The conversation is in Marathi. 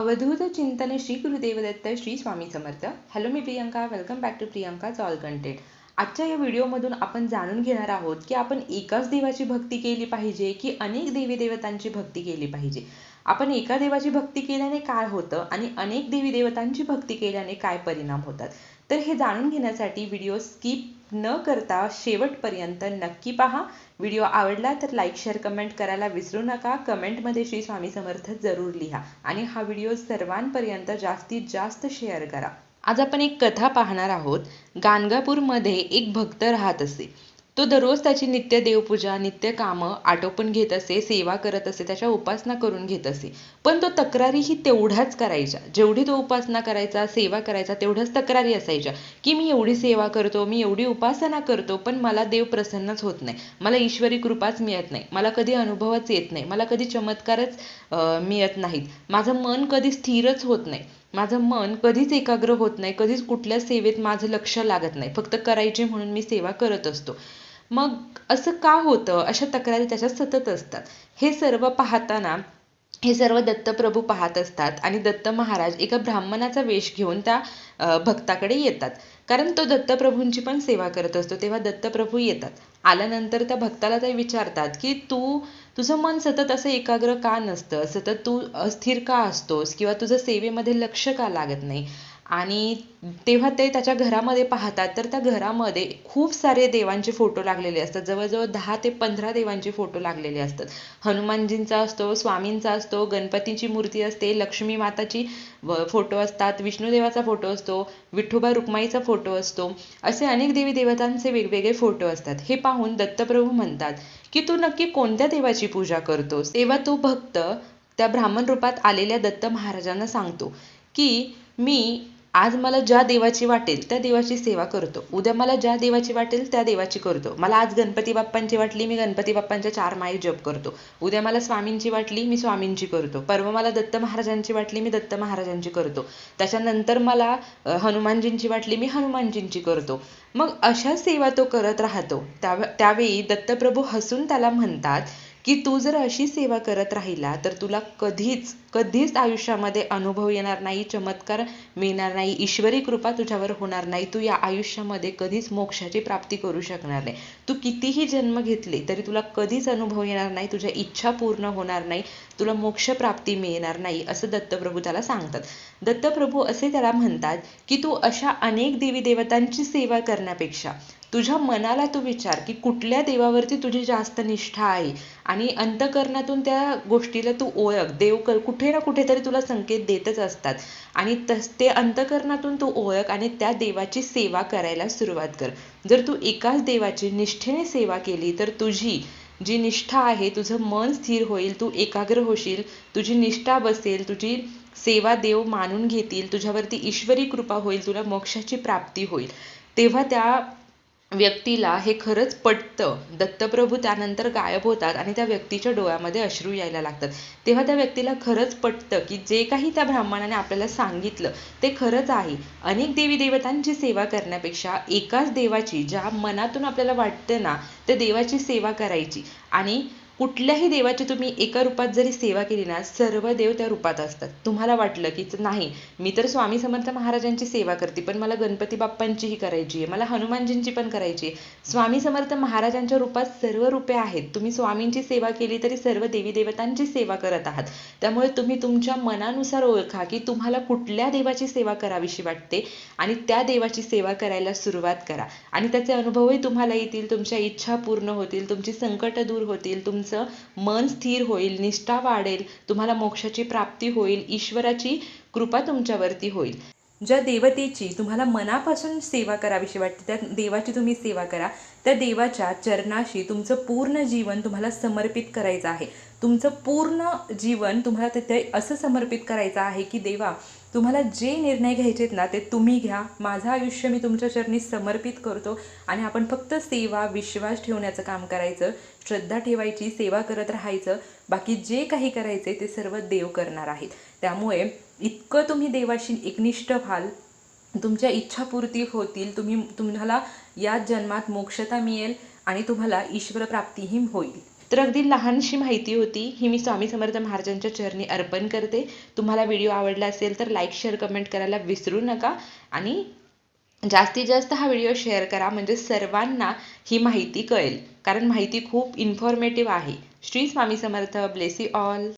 अवधूत चिंतन Shri Gurudev Datta Shri Swami Samarth. Hello me Priyanka welcome back to Priyanka all content आजच्या या व्हिडिओमधून आपण जाणून घेणार आहोत की आपण एकाच देवाची भक्ती केली पाहिजे की अनेक देवी देवतांची भक्ती केली पाहिजे? आपण एका देवाची भक्ती केल्याने काय होतं आणि अनेक देवी देवतांची भक्ती केल्याने काय परिणाम होतात? तर हे जाणून घेण्यासाठी व्हिडिओ स्किप न करता शेवटपर्यंत नक्की पहा. व्हिडिओ आवडला तर लाईक शेअर कमेंट करायला विसरू नका. कमेंटमध्ये श्री स्वामी समर्थ जरूर लिहा. आणि हा व्हिडिओ सर्वांपर्यंत जास्तीत जास्त शेअर करा. आज आपण एक कथा पाहणार आहोत. गाणगापूरमध्ये एक भक्त राहत असे. तो दररोज त्याची नित्य देवपूजा नित्य कामं आटोपून घेत असे सेवा करत असे त्याच्या उपासना करून घेत असे. पण तो तक्रारीही तेवढ्याच करायच्या. जेवढी तो उपासना करायचा सेवा करायचा तेवढ्याच तक्रारी असायच्या. की मी एवढी सेवा करतो मी एवढी उपासना करतो पण मला देव प्रसन्नच होत नाही. मला ईश्वरी कृपाच मिळत नाही. मला कधी अनुभवच येत नाही. मला कधी चमत्कारच मिळत नाहीत. माझं मन कधी स्थिरच होत नाही. माझं मन कधीच एकाग्र होत नाही कधीच कुठल्या सेवेत माझं लक्ष लागत नाही. फक्त करायची म्हणून मी सेवा करत असतो. मग असं का होतं? अशा तक्रारी त्याच्यात सतत असतात. हे सर्व पाहताना हे सर्व दत्तप्रभू पाहत असतात आणि दत्त महाराज एका ब्राह्मणाचा वेश घेऊन त्या भक्ताकडे येतात. कारण तो दत्तप्रभूंची पण सेवा करत असतो तेव्हा दत्तप्रभू येतात. आल्यानंतर त्या भक्ताला ते विचारतात की तू तुझं मन सतत असं एकाग्र का नसतं? सतत तू अस्थिर का असतोस? किंवा तुझं सेवेमध्ये लक्ष का लागत नाही? आणि तेव्हा ते त्याच्या घरामध्ये पाहतात तर त्या घरामध्ये खूप सारे देवांचे फोटो लागलेले असतात. जवळजवळ दहा ते पंधरा देवांचे फोटो लागलेले असतात. हनुमानजींचा असतो स्वामींचा असतो गणपतीची मूर्ती असते लक्ष्मी माताची फोटो असतात विष्णुदेवाचा फोटो असतो विठोबा रुक्माईचा फोटो असतो. असे अनेक देवी देवतांचे वेगवेगळे फोटो असतात. हे पाहून दत्तप्रभू म्हणतात की तू नक्की कोणत्या देवाची पूजा करतोस? तेव्हा तो भक्त त्या ब्राह्मण रूपात आलेल्या दत्त महाराजांना सांगतो की मी आज मला ज्या देवाची वाटेल त्या देवाची सेवा करतो. उद्या मला ज्या देवाची वाटेल त्या देवाची करतो. मला आज गणपती बाप्पांची वाटली मी गणपती बाप्पांच्या चार माई जप करतो. उद्या मला स्वामींची वाटली मी स्वामींची करतो. परवा मला दत्त महाराजांची वाटली मी दत्त महाराजांची करतो. त्याच्यानंतर मला हनुमानजींची वाटली मी हनुमानजींची करतो. मग अशा सेवा तो करत राहतो. त्या त्यावेळी दत्तप्रभू हसून त्याला म्हणतात की तू जर अशी सेवा करत राहिला तर तुला कधीच कधीच आयुष्यामध्ये अनुभव येणार नाही चमत्कार मिळणार नाही ईश्वरी कृपा तुझ्यावर होणार नाही. तू या आयुष्यामध्ये कधीच मोक्षाची प्राप्ती करू शकणार नाही. तू कितीही जन्म घेतले तरी तुला कधीच अनुभव येणार नाही तुझ्या इच्छा पूर्ण होणार नाही तुला मोक्ष प्राप्ती मिळणार नाही असं दत्तप्रभू त्याला सांगतात. दत्तप्रभू असे त्याला म्हणतात की तू अशा अनेक देवी देवतांची सेवा करण्यापेक्षा तुझ्या मनाला तू विचार की कुठल्या देवावरती तुझी जास्त निष्ठा आहे? आणि अंतकरणातून त्या गोष्टीला तू ओळख. देव कुठे ना कुठेतरी तुला संकेत देतच असतात. आणि तस ते अंतकरणातून तू ओळख आणि त्या देवाची सेवा करायला सुरुवात कर. जर तू एकाच देवाची निष्ठेने सेवा केली तर तुझी जी निष्ठा आहे तुझं मन स्थिर होईल तू एकाग्र होशील तुझी निष्ठा बसेल तुझी सेवा देव मानून घेतील तुझ्यावरती ईश्वरी कृपा होईल तुला मोक्षाची प्राप्ती होईल. तेव्हा त्या व्यक्तीला हे खरंच पटतं. दत्तप्रभू त्यानंतर गायब होतात आणि त्या व्यक्तीच्या डोळ्यामध्ये अश्रू यायला लागतात. तेव्हा त्या व्यक्तीला खरंच पटतं की जे काही त्या ब्राह्मणाने आपल्याला सांगितलं ते खरंच आहे. अनेक देवी देवतांची सेवा करण्यापेक्षा एकाच देवाची ज्या मनातून आपल्याला वाटतं ना त्या देवाची सेवा करायची. आणि कुठल्याही देवाची तुम्ही एका रूपात जरी सेवा केली ना सर्व देव त्या रूपात असतात. तुम्हाला वाटलं की नाही मी तर स्वामी समर्थ महाराजांची सेवा करते पण मला गणपती बाप्पांचीही करायची आहे मला हनुमानजींची पण करायची आहे. स्वामी समर्थ महाराजांच्या रूपात सर्व रूपे आहेत. तुम्ही स्वामींची सेवा केली तरी सर्व देवी देवतांची सेवा करत आहात. त्यामुळे तुम्ही तुमच्या मनानुसार ओळखा की तुम्हाला कुठल्या देवाची सेवा करावीशी वाटते आणि त्या देवाची सेवा करायला सुरुवात करा. आणि त्याचे अनुभवही तुम्हाला येतील तुमच्या इच्छा पूर्ण होतील तुमची संकट दूर होतील तुमचं मन स्थिर होईल निष्ठा वाढेल तुम्हाला मोक्षाची प्राप्ती होईल ईश्वराची कृपा तुमच्यावरती होईल. ज्या देवतेची तुम्हाला मनापासून सेवा करावीशी वाटते त्या देवाची तुम्ही सेवा करा. त्या देवाच्या चरणाशी तुमचं पूर्ण जीवन तुम्हाला समर्पित करायचं आहे. तुमचं पूर्ण जीवन तुम्हाला तिथे असं समर्पित करायचं आहे की देवा तुम्हाला जे निर्णय घ्यायचे आहेत ना ते तुम्ही घ्या. माझं आयुष्य मी तुमच्या चरणी समर्पित करतो आणि आपण फक्त सेवा विश्वास ठेवण्याचं काम करायचं श्रद्धा ठेवायची सेवा करत राहायचं. बाकी जे काही करायचे ते सर्व देव करणार आहेत. त्यामुळे इतकं तुम्ही देवाशी एकनिष्ठ व्हाल तुमच्या इच्छापूर्ती होतील तुम्ही तुम्हाला या जन्मात मोक्षता मिळेल आणि तुम्हाला ईश्वर प्राप्तीही होईल. तर अगदी लहानशी माहिती होती. ही मी स्वामी समर्थ महाराजांच्या चरणी अर्पण करते. तुम्हाला व्हिडिओ आवडला असेल तर लाईक शेअर कमेंट करायला विसरू नका. आणि जास्तीत जास्त हा व्हिडिओ शेअर करा. म्हणजे सर्वांना ही माहिती कळेल. कारण माहिती खूप इन्फॉर्मेटिव्ह आहे. श्री स्वामी समर्थ. Bless all